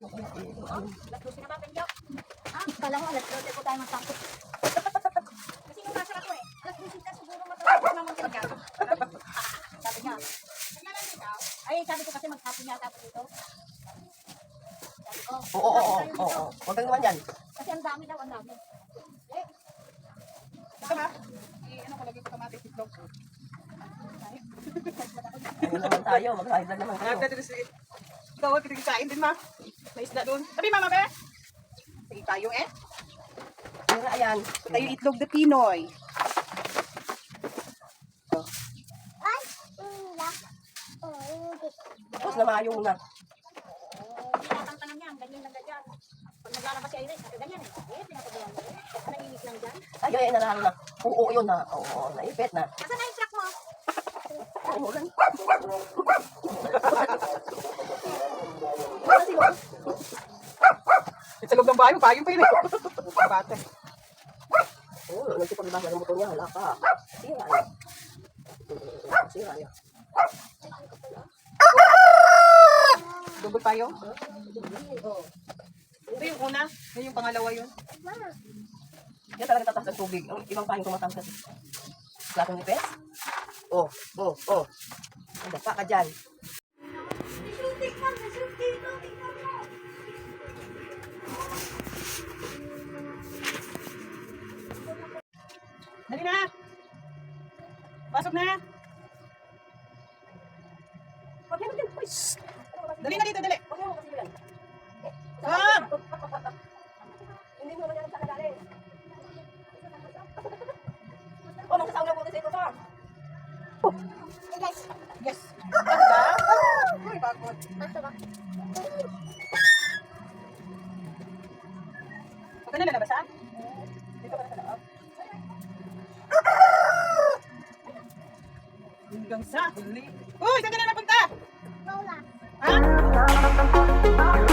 12 na ba, Benjo? Ah, kala mo alas 12 po tayo magtapos. Kasi nung nasa ako eh, alas 12 ka siguro matapos naman sila gato. Sabi niya. Ay, sabi ko kasi magtapos niya tapos dito. Sabi ko, Oo, oo, oo, "Tapos tayo oo, dito." oo. Huwag kang naman yan. Kasi ang dami daw, ang dami. Eh, Ito ha? I- ano ko lagi ko kamatis itlog. Ayun naman tayo. Mag-high blood naman tayo. Nagda Ikaw, pinagkain din ma. May isda doon. Sabi mama be. Sige tayo eh. Mira, ayan. So tayo itlog de Pinoy. Tapos na mayo na. tinatantanan niya, ganyan lang ganyan. Pag naglalabas si Iris, ganyan eh. Eh, pinapagawa mo. Nanginig lang dyan. Ay, ay, nararo na. Oo, yun na. Oo, naipit na. Asan na Wala sino? Sa loob ng bahay mo, pa yun eh. Bata. Oo, nagsipaglabas na ng motor niya. Hala ka. Sira niya. Sira niya. Double payo. Oo. Ito yung una. Yan yung pangalawa yun. Yan talaga tataas ang tubig. Ang ibang pahing tumatang kasi. Platong nipis? Oh, oh, oh. Dapa ka dyan. Dali na. Pasok na. Dali na dito, dali. Yes. Yes. Ganda. Uy, bagot. Huwag ka na lalabas, ha? Dito ka na sa loob. Hanggang sa huli. Uy, saan ka na napunta? Lola. Ha?